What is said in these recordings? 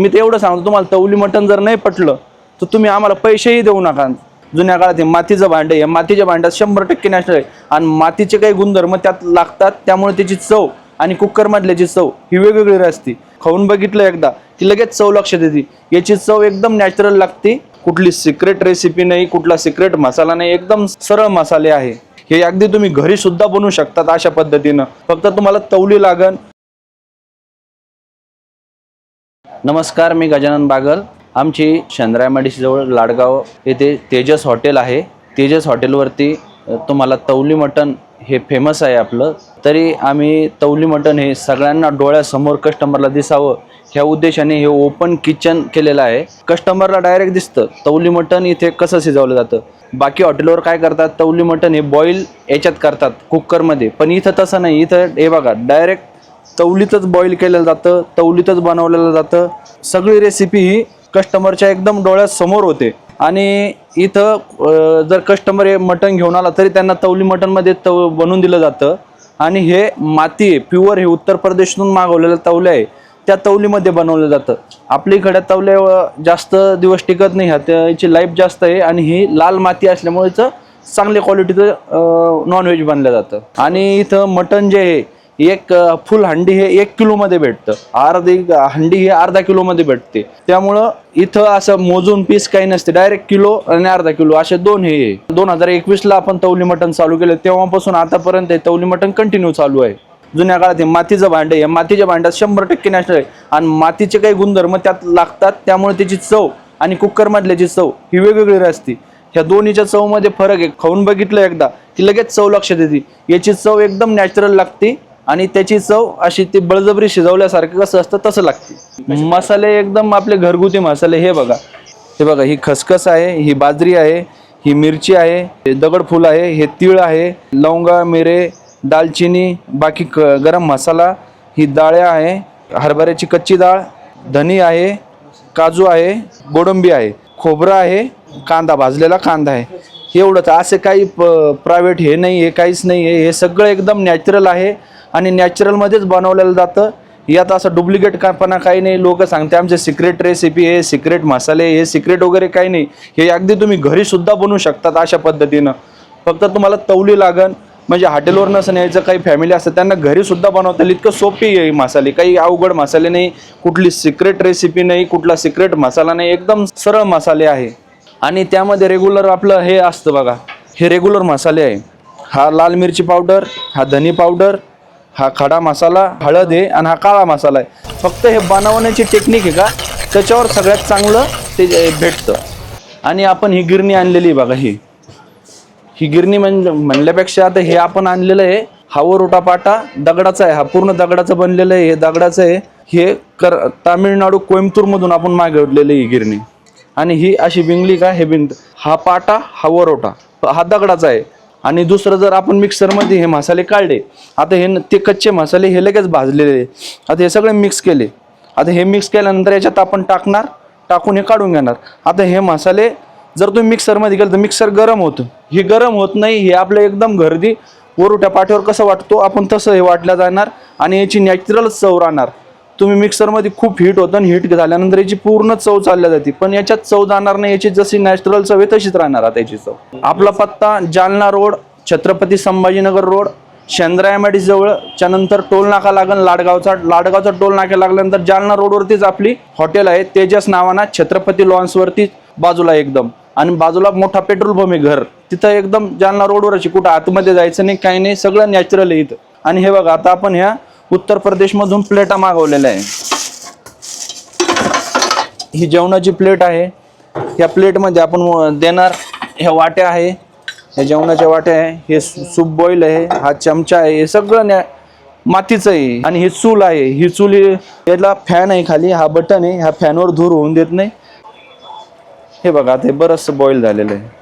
मी तर एवढं सांगतो तुम्हाला तवली मटण जर नाही पटलं तर तुम्ही आम्हाला पैसेही देऊ नका. जुन्या काळात हे मातीचं भांडं आहे या मातीच्या भांड्यात शंभर टक्के नॅशनल आहे. आणि मातीचे काही गुणधर्म त्यात लागतात त्यामुळे त्याची चव आणि कुकरमधल्याची चव ही वेगवेगळी असते. खाऊन बघितलं एकदा की लगेच चव लक्षात येते. याची चव एकदम नॅचरल लागते. कुठली सिक्रेट रेसिपी नाही कुठला सिक्रेट मसाला नाही एकदम सरळ मसाले आहे. हे अगदी तुम्ही घरी सुद्धा बनवू शकतात अशा पद्धतीनं. फक्त तुम्हाला तवली लागन नमस्कार मी गजानन बागल. आमची जवळ लाडगाव येथे तेजस हॉटेल आहे. तेजस हॉटेलवरती तुम्हाला तवली मटण हे फेमस आहे आपलं. तरी आम्ही तवली मटण हे सगळ्यांना डोळ्यासमोर कस्टमरला दिसावं ह्या उद्देशाने हे ओपन किचन केलेलं आहे. कस्टमरला डायरेक्ट दिसतं तवली मटण इथे कसं शिजवलं जातं. बाकी हॉटेलवर काय करतात तवली मटण हे बॉईल याच्यात करतात कुकरमध्ये पण इथं तसं नाही इथं हे बघा डायरेक्ट तवलीतच बॉईल केलेलं जातं तवलीतच बनवलेलं जातं. सगळी रेसिपी ही कस्टमरच्या एकदम डोळ्यासमोर होते. आणि इथं जर कस्टमर हे मटण घेऊन आला तरी त्यांना तवली मटणमध्ये तव बनवून दिलं जातं. आणि हे माती आहे प्युअर हे उत्तर प्रदेशतून मागवलेलं तवले आहे त्या तवलीमध्ये बनवलं जातं. आपल्या इकडे तवले जास्त दिवस टिकत नाही ह्या त्याची लाईफ जास्त आहे आणि ही लाल माती असल्यामुळे चांगल्या क्वालिटीचं नॉनव्हेज बनलं जातं. आणि इथं मटण जे आहे एक फुल हंडी हे एक किलोमध्ये भेटतं. अर्धी हंडी हे अर्धा किलोमध्ये भेटते. त्यामुळं इथं असं मोजून पीस काही नसते. डायरेक्ट किलो आणि अर्धा किलो. असे दोन हे आहे. दोन हजार एकवीसला आपण तवली मटण चालू केलं. तेव्हापासून आतापर्यंत तवली मटण कंटिन्यू चालू आहे. जुन्या काळात हे मातीचं भांडं आहे. या मातीच्या भांड्यात शंभर टक्के नॅशनल आहे. आणि मातीचे काही गुणधर्म त्यात लागतात. त्यामुळे त्याची चव आणि कुकरमधल्याची चव ही वेगवेगळी असते. ह्या दोन्हीच्या चवमध्ये फरक आहे. खाऊन बघितलं एकदा की लगेच चव लक्षात येते. याची चव एकदम नॅचरल लागते. आणि त्याची चव अशी ती बळजबरी शिजवल्यासारखं कसं असतं तसं लागते. मसाले एकदम आपले घरगुती मसाले हे बघा. हे बघा ही खसखस आहे ही बाजरी आहे ही मिरची आहे हे दगडफूल आहे हे तीळ आहे लवंगा मिरे दालचिनी बाकी क गरम मसाला ही डाळ्या आहे हरभऱ्याची कच्ची डाळ धनी आहे काजू आहे गोडंबी आहे खोबरं आहे कांदा भाजलेला कांदा आहे. एवढंच. असे काही प्रायव्हेट हे नाही हे काहीच नाही आहे. हे सगळं एकदम नॅचरल आहे. आणि नॅचरलमध्येच बनवलेलं जातं. यात असं डुप्लिकेट कापणा काही नाही. लोक सांगते आमचे सिक्रेट रेसिपी हे सिक्रेट मसाले हे सिक्रेट वगैरे काही नाही. हे अगदी तुम्ही घरीसुद्धा बनवू शकतात अशा पद्धतीनं. फक्त तुम्हाला तवली लागन म्हणजे हॉटेलवर नसं न्यायचं काही फॅमिली असतं त्यांना घरीसुद्धा बनवता येईल. इतकं सोपी आहे मसाले. काही अवघड मसाले नाही कुठली सिक्रेट रेसिपी नाही कुठला सिक्रेट मसाला नाही. एकदम सरळ मसाले आहे. आणि त्यामध्ये रेग्युलर आपलं हे असतं बघा. हे रेग्युलर मसाले आहे. हा लाल मिरची पावडर हा धनी पावडर हा खडा मसाला हळद आहे आणि हा काळा मसाला आहे. फक्त हे बनवण्याची टेक्निक आहे का? त्याच्यावर सगळ्यात चांगलं ते भेटतं. आणि आपण ही गिरणी आणलेली आहे बघा ही. ही गिरणी म्हणजे म्हणल्यापेक्षा आता हे आपण आणलेलं आहे. हा रोटापाटा दगडाचा आहे. हा पूर्ण दगडाचं बनलेलं आहे. हे दगडाचं आहे. हे कर तामिळनाडू कोइंबतूरमधून आपण मागवलेलं आहे ही गिरणी. आणि ही अशी बिंगली का? हे बिंग हा पाटा हा वरोटा. हा दगडाचा आहे. आणि दुसरं जर आपण मिक्सरमध्ये हे मसाले काढले आता हे न- ते कच्चे मसाले हे लगेच भाजलेले आता हे सगळे मिक्स केले. आता हे मिक्स केल्यानंतर याच्यात आपण टाकणार टाकून हे काढून घेणार. आता हे मसाले जर तुम्ही मिक्सरमध्ये गेलं तर मिक्सर गरम होतं. हे गरम होत नाही हे आपलं एकदम घरदी वरुट्या पाठीवर कसं वाटतो आपण तसं हे वाटलं जाणार आणि याची नॅचरल चव राहणार. तुम्ही मिक्सरमध्ये खूप हीट होतं आणि हीट झाल्यानंतर याची पूर्ण चव चालल्या जाते. पण याच्यात चव जाणार नाही याची जशी नॅचरल चव आहे तशीच राहणार आता याची चव. आपला पत्ता जालना रोड छत्रपती संभाजीनगर रोड शेंद्रायमाडी जवळ च्या नंतर टोल नाका लागन लाडगावचा लाडगावचा टोल नाका लागल्यानंतर जालना रोडवरतीच आपली हॉटेल आहे तेजस नावाना छत्रपती लॉन्सवरती बाजूला एकदम. आणि बाजूला मोठा पेट्रोल पंप आहे घर. तिथं एकदम जालना रोडवरच अशी कुठं आतमध्ये जायचं नाही काही नाही सगळं नॅचरल आहे इथं. आणि हे बघा आता आपण ह्या उत्तर प्रदेशमधून प्लेटा मागवलेल्या आहे. ही जेवणाची प्लेट आहे. या प्लेटमध्ये आपण देणार ह्या वाट्या आहे. ह्या जेवणाच्या वाट्या आहे. हे सूप बॉईल आहे. हा चमचा आहे. हे सगळं न्या मातीचं आहे. आणि हे चूल आहे. ही चूल याला फॅन आहे खाली. हा बटन आहे. ह्या फॅनवर धूर होऊन देत नाही. हे बघा ते बरंचसं बॉईल झालेलं आहे.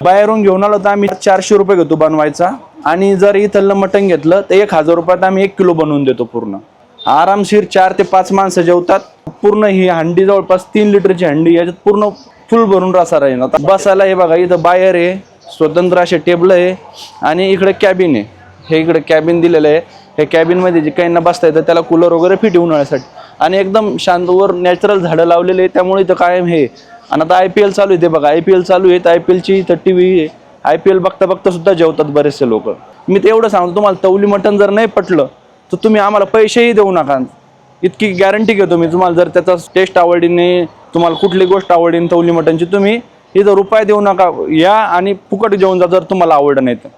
बाहेरून घेऊन आलो तर आम्ही चारशे रुपये घेतो बनवायचा. आणि जर इथलं मटण घेतलं तर एक हजार रुपयात आम्ही एक किलो बनवून देतो पूर्ण. आरामशीर चार ते पाच माणसं जेवतात. पूर्ण ही हंडी जवळपास तीन लिटरची हंडी याच्यात पूर्ण फुल भरून रसा राहील. आता बसायला हे बघा इथं बाहेर आहे स्वतंत्र असे टेबल आहे आणि इकडे कॅबिन आहे. हे इकडे कॅबिन दिलेलं आहे. हे कॅबिनमध्ये जे काहींना बसता येतं त्याला कूलर वगैरे फिट उन्हाळ्यासाठी आणि एकदम शांतवर नॅचरल झाडं लावलेले आहे त्यामुळे इथं कायम हे. आणि आता आय पी एल चालू आहे ते बघा आय पी एल चालू आहे. तर आय पी एलची इथं T V I P L बघता बघता सुद्धा जेवतात बरेचसे लोक. मी ते एवढं सांगतो तुम्हाला तवली मटण जर नाही पटलं तर तुम्ही आम्हाला पैसेही देऊ नका. इतकी गॅरंटी घेतो मी तुम्हाला जर त्याचा टेस्ट आवडीने नाही तुम्हाला कुठली गोष्ट आवडीन तवली मटणची तुम्ही इथं रुपये देऊ नका. या आणि फुकट जेवण जा जर तुम्हाला आवड नाही तर.